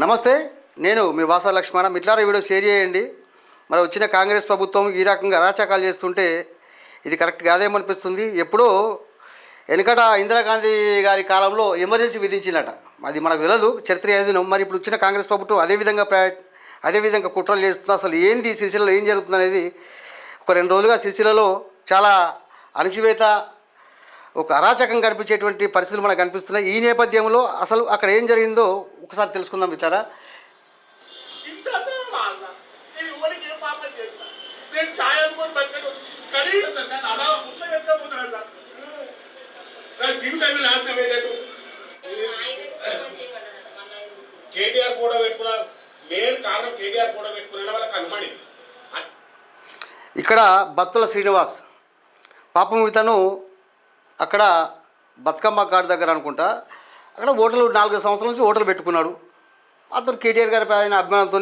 నమస్తే నేను మీ వాస లక్ష్మణ. మిట్లార వీడియో షేర్ చేయండి. మరి వచ్చిన కాంగ్రెస్ ప్రభుత్వం ఈ రకంగా అరాచకాలు చేస్తుంటే ఇది కరెక్ట్ కాదేమనిపిస్తుంది? ఎప్పుడో వెనుకట ఇందిరాగాంధీ గారి కాలంలో ఎమర్జెన్సీ విధించిందట. అది మనకు తెలియదు చరిత్ర ఏదినో. మరి ఇప్పుడు వచ్చిన కాంగ్రెస్ ప్రభుత్వం అదేవిధంగా ప్ర అదేవిధంగా కుట్రలు చేస్తుంది. అసలు ఏంది సిరిసిల్లలో ఏం జరుగుతుంది అనేది ఒక రెండు రోజులుగా సిరిసిల్లలో చాలా అణచివేత ఒక అరాచకం కనిపించేటువంటి పరిస్థితులు మనకు కనిపిస్తున్నాయి. ఈ నేపథ్యంలో అసలు అక్కడ ఏం జరిగిందో ఒకసారి తెలుసుకుందాం కేటీఆర్ కూడా పెట్టుకున్న మెయిన్ కారణం కేటీఆర్ కూడా పెట్టుకున్న కనుమడి ఇక్కడ బత్తుల శ్రీనివాస్ పాపం ఇతను అక్కడ బతుకమ్మ కాడి దగ్గర అనుకుంటా అక్కడ హోటల్ నాలుగు సంవత్సరాల నుంచి హోటల్ పెట్టుకున్నాడు. అతను కేటీఆర్ గారి ఆయన అభిమానంతో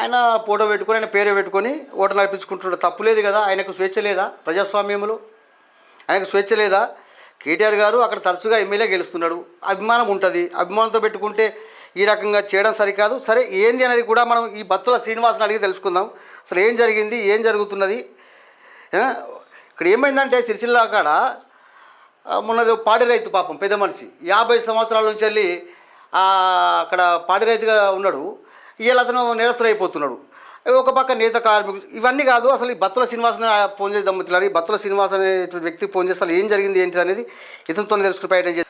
ఆయన ఫోటో పెట్టుకొని ఆయన పేరు పెట్టుకొని ఓటలు నడిపించుకుంటున్నాడు. తప్పు లేదు కదా ఆయనకు స్వేచ్ఛ లేదా? ప్రజాస్వామ్యంలో ఆయనకు స్వేచ్ఛ లేదా? కేటీఆర్ గారు అక్కడ తరచుగా ఎమ్మెల్యే గెలుస్తున్నాడు. అభిమానం ఉంటుంది. అభిమానంతో పెట్టుకుంటే ఈ రకంగా చేయడం సరికాదు. సరే ఏంది అనేది కూడా మనం ఈ బత్తుల శ్రీనివాసని అడిగి తెలుసుకుందాం. అసలు ఏం జరిగింది? ఏం జరుగుతున్నది? ఇక్కడ ఏమైందంటే సిరిసిల్ల కాడ మొన్నది పాడి రైతు పాపం పెద్ద మనిషి. యాభై సంవత్సరాల నుంచి వెళ్ళి అక్కడ పాడి రైతుగా ఉన్నాడు. ఇవాళ అతను నిరసరైపోతున్నాడు ఒక పక్క నేత కార్మికులు ఇవన్నీ కాదు అసలు ఈ బత్తుల శ్రీనివాసని ఫోన్ చేసి దమ్ముతున్నారు ఈ బత్తుల శ్రీనివాస్ అనేటువంటి వ్యక్తి ఫోన్ చేస్తే అసలు ఏం జరిగింది ఏంటి అనేది ఇతనితో తెలుసుకుని ప్రయత్నం చేసి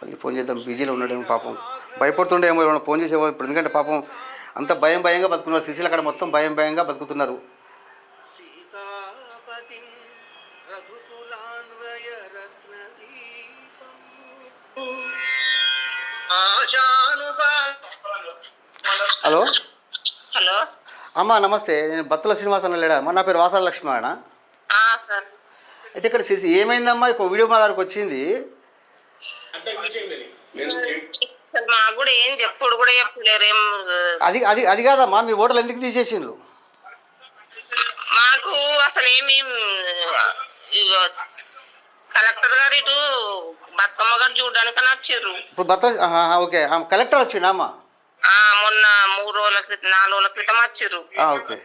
మళ్ళీ ఫోన్ చేద్దాం బిజీలో ఉన్నాడేమో పాపం. భయపడుతుండేమో ఏమైనా ఫోన్ చేసేమో ఇప్పుడు. ఎందుకంటే పాపం అంత భయం భయంగా బతుకున్నారు. శిశులు అక్కడ మొత్తం భయం భయంగా బతుకుతున్నారు. రఘుకులాన్వయ రత్నదీపం ఆజానుబా హలో? హలో. అమ్మా నమస్తే. నేను బత్తుల శ్రీనివాస్ అన్న లేడా? అమ్మా నా పేరు వాసాల లక్ష్మణ ఆ, సార్. అయితే ఇక్కడ సిసి ఏమైందమ్మా? ఒక వీడియో మా దగ్గరకు వచ్చింది. కూడా ఏం చెప్పుడు కూడా చెప్పలేరు ఏం అది అది అది కాదమ్మా మీ ఓటర్లు ఎందుకు తీసేసిండ్రు? మాకు అసలు ఏమి ఇగో కలెక్టర్ గారు ఇటు బతుకమ్మ గారు చూడడానికి వచ్చిర్రు. ఇప్పుడు ఓకే. కలెక్టర్ వచ్చిండా అమ్మా? మొన్న మూడు రోజుల క్రితం నాలుగు రోజుల క్రితం ఓకే.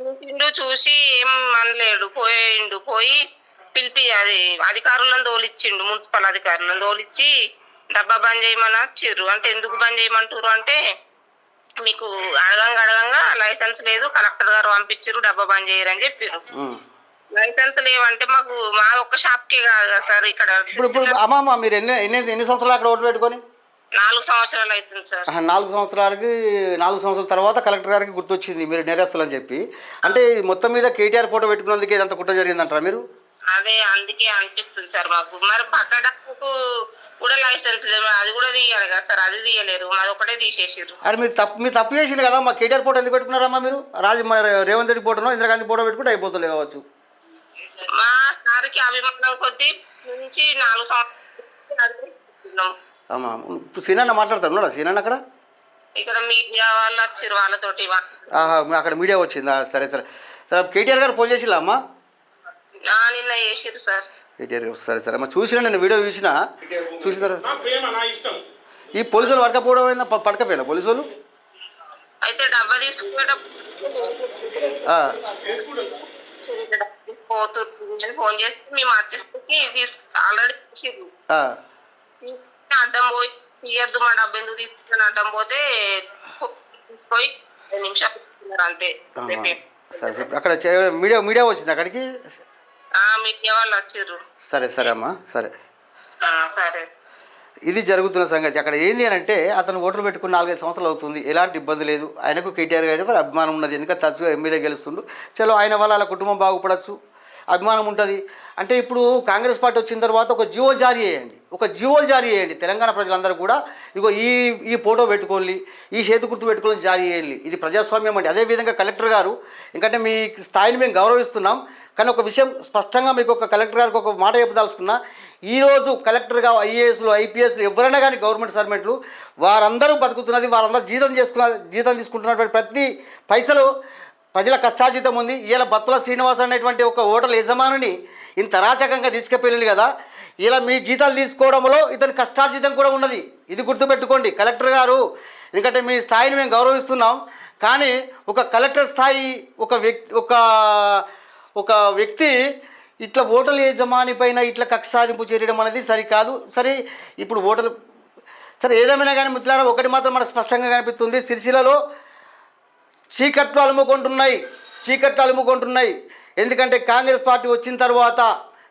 చూసిండు చూసి ఏం అనలేడు. పోయిండు పోయి పిలిపి అది అధికారులను తోలిచ్చిండు మున్సిపల్ అధికారులను తోలిచ్చి డబ్బా బంద్ చేయమని వచ్చిర్రు. అంటే ఎందుకు బంద్ చేయమంటారు అంటే మీకు అడగంగా అడగంగా లైసెన్స్ లేదు కలెక్టర్ గారు పంపించారు డబ్బా బంద్ చేయరని చెప్పారు ఉమ్. లైసెన్స్ లేవంటే మాకు మా ఒక్క షాప్ కే కాదు కదా సార్ ఇక్కడ ఇప్పుడు ఇప్పుడు అమ్మా అమ్మా మీరు ఎన్ని ఎన్ని ఎన్ని సంవత్సరాలు అక్కడ ఓటు పెట్టుకొని? నాలుగు సంవత్సరాలు అవుతుంది సార్. ఆహా, నాలుగు సంవత్సరాలకి నాలుగు సంవత్సరాల తర్వాత కలెక్టర్ గారికి గుర్తొచ్చింది మీరు నేరస్తులు అని చెప్పి. అంటే ఇది మొత్తం మీద కేటీఆర్ ఫోటో పెట్టుకున్నందుకే ఇదంతా కుట్ర జరిగిందంటారా మీరు? అదే అందుకే అనిపిస్తుంది సార్ మాకు. మరి పక్క డబ్బుకు కూడా లైసెన్స్ లేదు. అది కూడా తీయాలి కదా సార్. అది తీయలేరు. అది ఒకటే తీసేసారు అరే మీరు తప్పు మీరు తప్పు చేసింది కదా. మా కేటీఆర్ ఫోటో ఎందుకు పెట్టుకున్నారమ్మా మీరు? రాజు మన రేవంత్ రెడ్డి ఫోటోనో ఇందిరాగాంధీ ఫోటో పెట్టుకుంటే అయిపోతుంది కావచ్చు. మా సార్కి అభిమానం కొద్దీ నుంచి నాలుగు సంవత్సరాలు. అమ్మా. ఇప్పుడు సీనన్న మాట్లాడతారు ఉన్నాడా సీనన్న అక్కడ? ఇక్కడ మీడియా వాళ్ళు వచ్చారు వాళ్ళతోటి ఆహా అక్కడ మీడియా వచ్చిందా? సరే సరే. సరే కేటీఆర్ గారు ఫోన్ చేసిలా అమ్మా? ఆ, నిన్న చేసిరు సార్. కేటీఆర్ గారు సరే సరే. అమ్మా చూసిన నేను వీడియో చూసిన? చూసిన తర్వాత నా ప్రేమ నా ఇష్టం. ఈ పోలీసులు పడకపోవడం అయిందా ప- పడకపోయినా పోలీసులు? అయితే డబ్బా తీసుకునేటప్పుడు తీసుకోతుంది అని ఫోన్ చేస్తే మేము వచ్చేసరికి తీసుకు ఆల్రెడీ. తీసుకుని అడ్డం పోయి తీయద్దు మా డబ్బు ఎందుకు తీసుకుని అడ్డం పోతే తీసుకొని నిమిషాలు అంతే. సరే అక్కడ మీడియా మీడియా వచ్చింది అక్కడికి? ఆ, మీడియా వాళ్ళు వచ్చిర్రు. సరే సరే అమ్మా. సరే. సరే. ఇది జరుగుతున్న సంగతి. అక్కడ ఏంది అని అంటే అతను ఓట్లు పెట్టుకుని నాలుగైదు సంవత్సరాలు అవుతుంది. ఎలాంటి ఇబ్బంది లేదు. ఆయనకు కేటీఆర్ గారి కూడా అభిమానం ఉన్నది. ఎందుకంటే తరచుగా ఎమ్మెల్యే గెలుస్తుండు. చలో ఆయన వల్ల వాళ్ళ కుటుంబం బాగుపడచ్చు. అభిమానం ఉంటుంది. అంటే ఇప్పుడు కాంగ్రెస్ పార్టీ వచ్చిన తర్వాత ఒక జియో జారీ చేయండి. ఒక జియోలు జారీ చేయండి. తెలంగాణ ప్రజలందరూ కూడా ఇగో ఈ ఈ ఫోటో పెట్టుకోండి. ఈ చేతి గుర్తు పెట్టుకొని జారీ చేయండి. ఇది ప్రజాస్వామ్యం అండి. అదేవిధంగా కలెక్టర్ గారు ఎందుకంటే మీ స్థాయిని మేము గౌరవిస్తున్నాం. కానీ ఒక విషయం స్పష్టంగా మీకు ఒక కలెక్టర్ గారికి ఒక మాట చెప్పదలుచుకున్నా ఈరోజు కలెక్టర్గా ఐఏఎస్లు ఐపీఎస్లు ఎవరైనా కానీ గవర్నమెంట్ సర్వెంట్లు వారందరూ బతుకుతున్నది వారందరూ జీతం చేసుకున్న జీతం తీసుకుంటున్నటువంటి ప్రతి పైసలు ప్రజల కష్టార్జితం ఉంది. ఇలా బత్తుల శ్రీనివాస్ అనేటువంటి ఒక హోటల్ యజమానుని ఇంత రాచకంగా తీసుకుపోయింది కదా. ఇలా మీ జీతాలు తీసుకోవడంలో ఇతని కష్టార్జితం కూడా ఉన్నది. ఇది గుర్తుపెట్టుకోండి. కలెక్టర్ గారు ఎందుకంటే మీ స్థాయిని మేము గౌరవిస్తున్నాం. కానీ ఒక కలెక్టర్ స్థాయి ఒక వ్యక్తి ఒక ఒక వ్యక్తి ఇట్లా ఓటర్ల యజమాని పైన ఇట్లా కక్ష సాధింపు చేయడం అనేది సరికాదు. సరే ఇప్పుడు ఓటర్లు సరే ఏదేమైనా కానీ మిత్రులారా ఒకటి మాత్రం మనకు స్పష్టంగా కనిపిస్తుంది. సిరిసిలలో చీకట్లు అలుముకుంటున్నాయి. చీకట్లు అలుముకుంటున్నాయి. ఎందుకంటే కాంగ్రెస్ పార్టీ వచ్చిన తర్వాత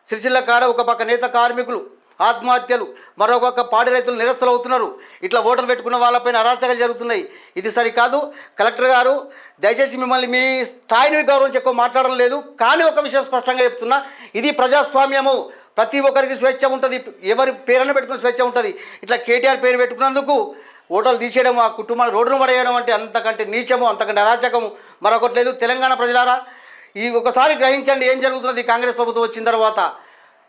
సిరిసిల్ల కాడ ఒక పక్క నేత కార్మికులు ఆత్మహత్యలు మరొక పక్క పాడి రైతులు నిరస్తులు అవుతున్నారు. ఇట్లా ఓటర్లు పెట్టుకున్న వాళ్ళపైన అరాచకాలు జరుగుతున్నాయి. ఇది సరికాదు. కలెక్టర్ గారు దయచేసి మిమ్మల్ని మీ స్థాయిని గౌరవం ఎక్కువ మాట్లాడడం లేదు. కానీ ఒక విషయం స్పష్టంగా చెప్తున్నా. ఇది ప్రజాస్వామ్యము. ప్రతి ఒక్కరికి స్వేచ్ఛ ఉంటుంది. ఎవరి పేరును పెట్టుకుని స్వేచ్ఛ ఉంటుంది. ఇట్లా కేటీఆర్ పేరు పెట్టుకున్నందుకు ఓటర్లు తీసేయడం ఆ కుటుంబాన్ని రోడ్డును పడేయడం అంటే అంతకంటే నీచము అంతకంటే అరాచకము. మరొకటి లేదు. తెలంగాణ ప్రజలారా ఈ ఒకసారి గ్రహించండి ఏం జరుగుతున్నది. కాంగ్రెస్ ప్రభుత్వం వచ్చిన తర్వాత